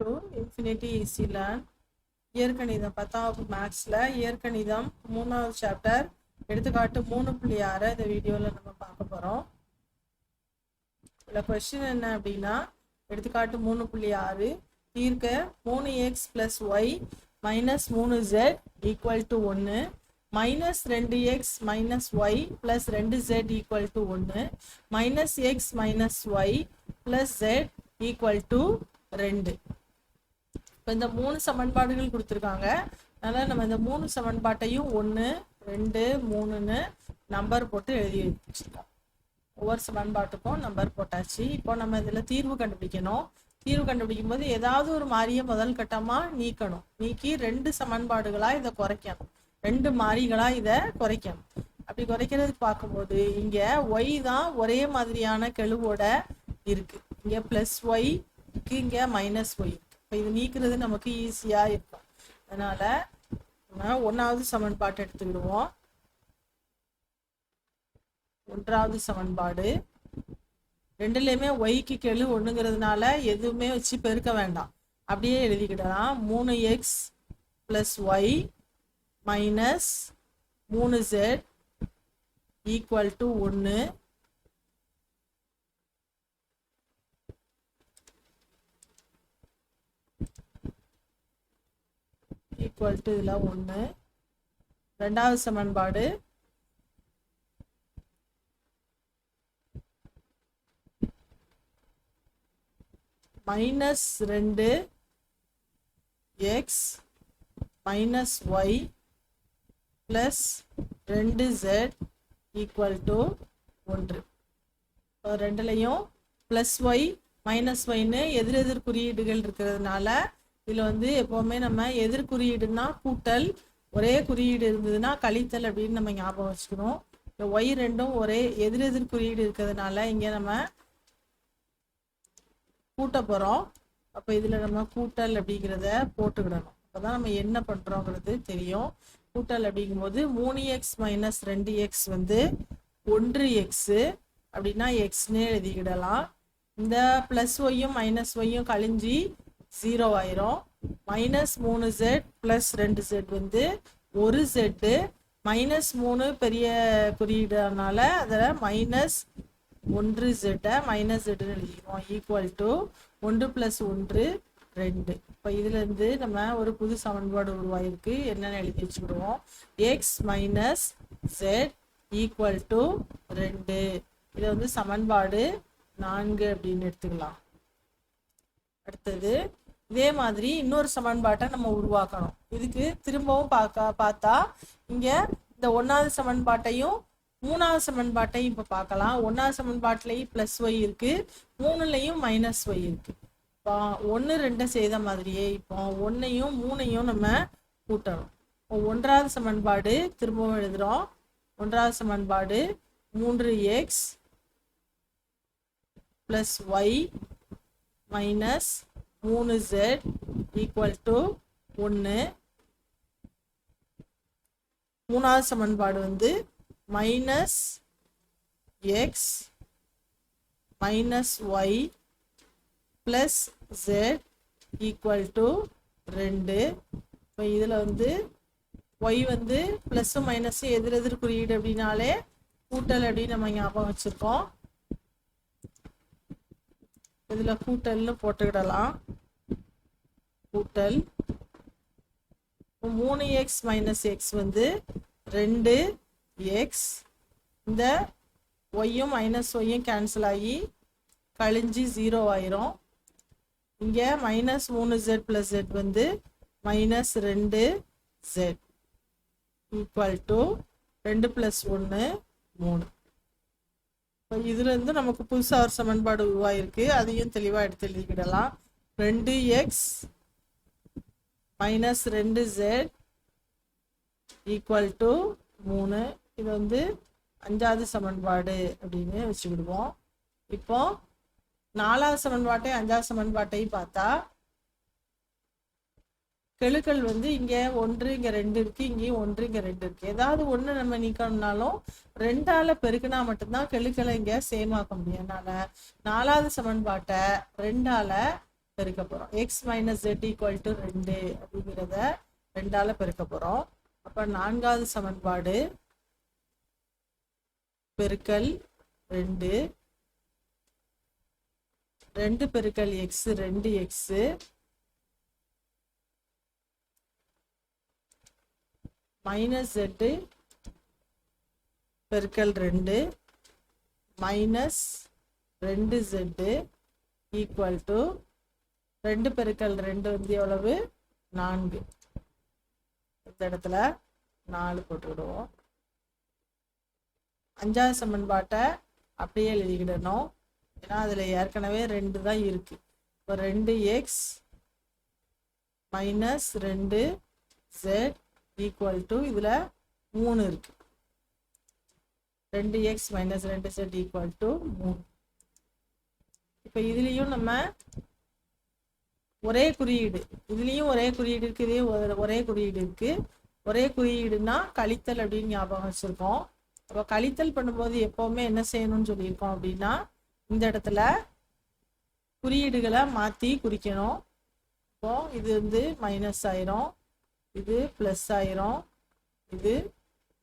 To infinity easy learn இயற்கணிதம் பத்தாவது மேக்ஸில் இயற்கணிதம் மூணாவது சாப்டர் எடுத்துக்காட்டு மூணு புள்ளி ஆறு இந்த வீடியோவில் நம்ம பார்க்க போகிறோம் இதில் கொஸ்டின் என்ன அப்படின்னா எடுத்துக்காட்டு மூணு புள்ளி ஆறு தீர்க்க மூணு எக்ஸ் ப்ளஸ் ஒய் மைனஸ் மூணு ஜெட் ஈக்குவல் டு ஒன்று மைனஸ் ரெண்டு எக்ஸ் மைனஸ் ஒய் ப்ளஸ் ரெண்டு ஜெட் ஈக்குவல் டு ஒன்று minus X minus Y plus Z equal to ரெண்டு. இப்போ இந்த மூணு சமன்பாடுகள் கொடுத்துருக்காங்க. அதனால் நம்ம இந்த மூணு சமன்பாட்டையும் ஒன்று ரெண்டு மூணுன்னு நம்பர் போட்டு எழுதி வச்சுருக்கோம். ஒவ்வொரு சமன்பாட்டுக்கும் நம்பர் போட்டாச்சு. இப்போ நம்ம இதில் தீர்வு கண்டுபிடிக்கணும். தீர்வு கண்டுபிடிக்கும் போது ஏதாவது ஒரு மாறியை முதல் கட்டமாக நீக்கணும். நீக்கி ரெண்டு சமன்பாடுகளாக இதை குறைக்கணும். ரெண்டு மாறிகளாக இதை குறைக்கணும். அப்படி குறைக்கிறதுக்கு பார்க்கும்போது இங்கே ஒய் தான் ஒரே மாதிரியான கெழுவோட இருக்குது இங்கே ப்ளஸ் ஒய் இங்கே மைனஸ் ஒய் இது நீக்கிறது நமக்கு ஈஸியாக இருக்கும். அதனால நம்ம ஒன்றாவது சமன்பாட்டை எடுத்துக்கிடுவோம். ஒன்றாவது சமன்பாடு. ரெண்டுலேயுமே ஒய்க்கு கெழு ஒன்றுங்கிறதுனால எதுவுமே வச்சு பெருக்க வேண்டாம். அப்படியே எழுதிக்கிடலாம். மூணு எக்ஸ் ப்ளஸ் ஒய் மைனஸ் மூணு ஜெட் ஈக்குவல் டு ஒன்று ஈக்குவல் டு இதில் ஒன்று. ரெண்டாவது சமன்பாடு. மைனஸ் ரெண்டு எக்ஸ் மைனஸ் ஒய் ப்ளஸ் ரெண்டு ஜெட் ஈக்குவல் டு ஒன்று. ரெண்டுலையும் ப்ளஸ் ஒய் மைனஸ் ஒய்னு எதிர் எதிர் குறியீடுகள் இருக்கிறதுனால இதில் வந்து எப்போவுமே நம்ம எதிர்குறியீடுன்னா கூட்டல் ஒரே குறியீடு இருந்ததுன்னா கழித்தல் அப்படின்னு நம்ம ஞாபகம் வச்சுக்கணும். இந்த ஒய் ரெண்டும் ஒரே எதிர் எதிர் குறியீடு இருக்கிறதுனால இங்கே நம்ம கூட்ட போகிறோம் அப்போ இதில் நம்ம கூட்டல் அப்படிங்கிறத போட்டுக்கிடணும். அப்போ தான் நம்ம என்ன பண்ணுறோங்கிறது தெரியும். கூட்டல் அப்படிங்கும்போது மூணு எக்ஸ் மைனஸ் ரெண்டு எக்ஸ் வந்து ஒன்று எக்ஸு அப்படின்னா எக்ஸ்னே எழுதிக்கிடலாம். இந்த ப்ளஸ் ஒய்யும் மைனஸ் ஒய்யும் கழிஞ்சி ஜீரோ ஆயிரும். மைனஸ் மூணு ஜெட் ப்ளஸ் ரெண்டு ஜெட் வந்து ஒரு ஜெட்டு மைனஸ் மூணு பெரிய குறியீடுனால அதில் மைனஸ் ஒன்று ஜெட்டை மைனஸ் ஜெட்டுன்னு எழுதிக்குவோம். ஈக்குவல் டு ஒன்று ப்ளஸ் ஒன்று ரெண்டு. இப்போ இதுலேருந்து நம்ம ஒரு புது சமன்பாடு உருவாயிருக்கு. என்னென்னு எழுதி வச்சுக்கிடுவோம். X minus Z equal to ரெண்டு. இதை வந்து சமன்பாடு நான்கு அப்படின்னு எடுத்துக்கலாம். அடுத்தது இதே மாதிரி இன்னொரு சமன்பாட்டை நம்ம உருவாக்கணும். இதுக்கு திரும்பவும் பார்க்க பார்த்தா இங்கே இந்த ஒன்றாவது சமன்பாட்டையும் மூணாவது சமன்பாட்டையும் இப்போ பார்க்கலாம். ஒன்றாவது சமன்பாட்டிலையும் ப்ளஸ் ஒய் இருக்கு. மூணுலேயும் மைனஸ் ஒய் இருக்கு. இப்போ ஒன்று ரெண்டை செய்த மாதிரியே இப்போ ஒன்றையும் மூணையும் நம்ம கூட்டணும். இப்போ ஒன்றாவது சமன்பாடு திரும்பவும் எழுதுகிறோம் ஒன்றாவது சமன்பாடு மூன்று எக்ஸ் ப்ளஸ் ஒய் மைனஸ் மூணு ஜெட் ஈக்குவல் டு ஒன்று மூணாவது சமன்பாடு வந்து minus X minus Y plus Z equal to ரெண்டு. இப்போ இதில் வந்து ஒய் வந்து ப்ளஸ்ஸும் மைனஸும் எதிர் எதிர் குறியீடு அப்படின்னாலே கூட்டல் அப்படின்னு நம்ம ஞாபகம் வச்சுருக்கோம். இதில் கூட்டல்னு போட்டுக்கிடலாம். கூட்டல். மூணு எக்ஸ் மைனஸ் எக்ஸ் வந்து ரெண்டு எக்ஸ் இந்த ஒய்யும் மைனஸ் ஒய்யும் கேன்சல் ஆகி கழிஞ்சு ஜீரோ ஆயிரும். இங்கே மைனஸ் மூணு ஜெட் ப்ளஸ் ஜெட் வந்து மைனஸ் ரெண்டு ஜெட் ஈக்குவல் டு ரெண்டு ப்ளஸ் ஒன்று மூணு. இதுலேருந்து நமக்கு புதுசாக ஒரு சமன்பாடு உருவாயிருக்கு. அதையும் தெளிவாக எடுத்து எழுதிக்கிடலாம். ரெண்டு எக்ஸ் மைனஸ் ரெண்டு ஜெட் ஈக்குவல் டு மூணு. இது வந்து அஞ்சாவது சமன்பாடு அப்படின்னு வச்சுக்கிடுவோம். இப்போ நாலாவது சமன்பாட்டை அஞ்சாவது சமன்பாட்டையும் பார்த்தா கெழுக்கள் வந்து இங்கே ஒன்று இங்கே ரெண்டு இருக்கு இங்கேயும் ஒன்று இங்கே ரெண்டு இருக்கு. ஏதாவது ஒன்று நம்ம நீக்கணும்னாலும் ரெண்டால பெருக்கினா மட்டும்தான் கெழுக்களை இங்கே சேமாக்க முடியும். அதனால நாலாவது சமன்பாட்டை ரெண்டால பெருக்க போகிறோம் X minus Z equal to ரெண்டு அப்படிங்கிறத ரெண்டால பெருக்க போகிறோம் அப்போ நான்காவது சமன்பாடு பெருக்கல் ரெண்டு. ரெண்டு பெருக்கல் எக்ஸ் ரெண்டு எக்ஸு மைனஸ் ஜெட்டு பெருக்கல் ரெண்டு மைனஸ் ரெண்டு ஜெட்டு ஈக்குவல் டு ரெண்டு பெருக்கல் ரெண்டு வந்து எவ்வளவு? நான்கு. இந்த இடத்துல நாலு போட்டுக்கிடுவோம். அஞ்சாவது சமன்பாட்டை அப்படியே எழுதிக்கிடணும். ஏன்னா அதில் ஏற்கனவே ரெண்டு தான் இருக்கு. இப்போ ரெண்டு எக்ஸ் மைனஸ் ரெண்டு ஜெட் ஈக்குவல் டு இதில் மூணு இருக்கு. ரெண்டு எக்ஸ் மைனஸ் ரெண்டு செட் ஈக்குவல் டு மூணு. இப்போ இதுலேயும் நம்ம ஒரே குறியீடு. இதுலேயும் ஒரே குறியீடு இருக்குது ஒரே குறியீடு இருக்கு. ஒரே குறியீடுனா கழித்தல் அப்படின்னு ஞாபகம் வச்சுருக்கோம். அப்போ கழித்தல் பண்ணும்போது எப்போவுமே என்ன செய்யணும்னு சொல்லியிருக்கோம் அப்படின்னா இந்த இடத்துல குறியீடுகளை மாற்றி குறிக்கணும். இப்போ இது வந்து மைனஸ் ஆயிரும். இது ப்ளஸ் ஆயிரும். இது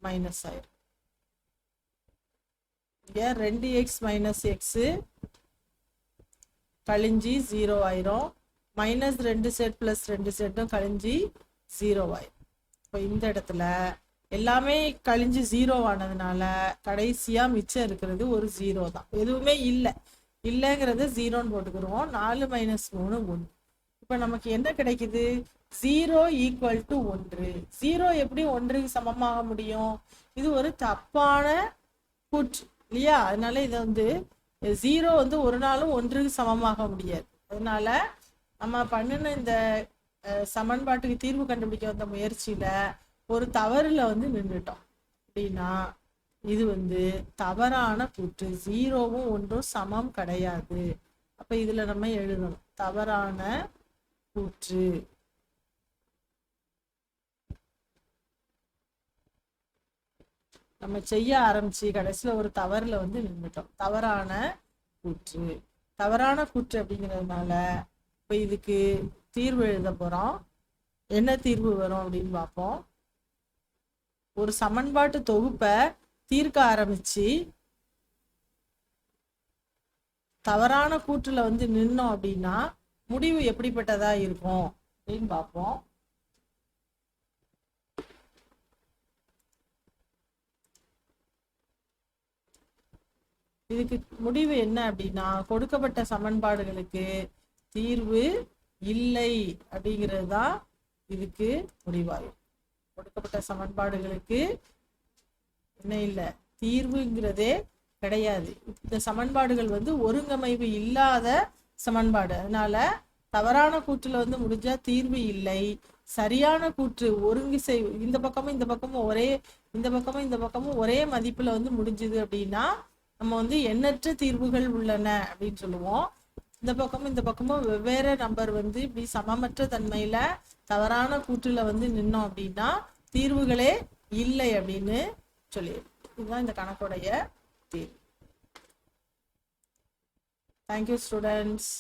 மைனஸ் ஆயிரும். இங்கே ரெண்டு எக்ஸ் மைனஸ் எக்ஸு கழிஞ்சி ஜீரோ ஆயிரும். மைனஸ் ரெண்டு செட் ப்ளஸ் ரெண்டு செட்டும் கழிஞ்சி ஜீரோ ஆயிரும். இப்போ இந்த இடத்துல எல்லாமே கழிஞ்சு ஜீரோ ஆனதுனால கடைசியாக மிச்சம் இருக்கிறது ஒரு ஜீரோ தான். எதுவுமே இல்லை. இல்லைங்கிறத ஜீரோன்னு போட்டுக்கிறோம். நாலு மைனஸ் மூணு ஒன்று இப்போ நமக்கு என்ன கிடைக்குது? ஜீரோ ஈக்குவல் டு ஒன்று. ஜீரோ எப்படி ஒன்றுக்கு சமமாக முடியும்? இது ஒரு தப்பான கூற்று இல்லையா? அதனால இது வந்து ஜீரோ வந்து ஒரு நாளும் ஒன்றுக்கு சமமாக முடியாது. அதனால நம்ம பண்ணின இந்த சமன்பாட்டுக்கு தீர்வு கண்டுபிடிக்க வந்த முயற்சியில ஒரு தவறுல வந்து நின்றுட்டோம் அப்படின்னா இது வந்து தவறான கூற்று ஜீரோவும் ஒன்றும் சமம் கிடையாது. அப்ப இதுல நம்ம எழுதணும். தவறான கூற்று நம்ம செய்ய ஆரம்பிச்சு கடைசியில் ஒரு தவறில் வந்து நின்றுட்டோம் தவறான கூற்று. தவறான கூற்று அப்படிங்கிறதுனால இப்போ இதுக்கு தீர்வு எழுத போகிறோம் என்ன தீர்வு வரும் அப்படின்னு பார்ப்போம். ஒரு சமன்பாட்டு தொகுப்பை தீர்க்க ஆரம்பிச்சு தவறான கூற்றுல வந்து நின்னோம் அப்படின்னா முடிவு எப்படிப்பட்டதா இருக்கும் அப்படின்னு பார்ப்போம். இதுக்கு முடிவு என்ன அப்படின்னா கொடுக்கப்பட்ட சமன்பாடுகளுக்கு தீர்வு இல்லை அப்படிங்கிறது தான் இதுக்கு முடிவாகும் கொடுக்கப்பட்ட சமன்பாடுகளுக்கு என்ன இல்லை தீர்வுங்கிறதே கிடையாது. இந்த சமன்பாடுகள் வந்து ஒருங்கமைவு இல்லாத சமன்பாடு. அதனால தவறான கூற்றுல வந்து முடிஞ்சா தீர்வு இல்லை. சரியான கூற்று ஒருங்கி செய் இந்த பக்கமும் இந்த பக்கமும் ஒரே இந்த பக்கமும் இந்த பக்கமும் ஒரே மதிப்புல வந்து முடிஞ்சுது அப்படின்னா நம்ம வந்து எண்ணற்ற தீர்வுகள் உள்ளன அப்படின்னு சொல்லுவோம். இந்த பக்கமும் இந்த பக்கமும் வெவ்வேறு நம்பர் வந்து இப்படி சமமற்ற தன்மையில தவறான கூற்றுல வந்து நின்னோம் அப்படின்னா தீர்வுகளே இல்லை அப்படின்னு சொல்லி இதுதான் இந்த கணக்குடைய தீர்வு. Thank you students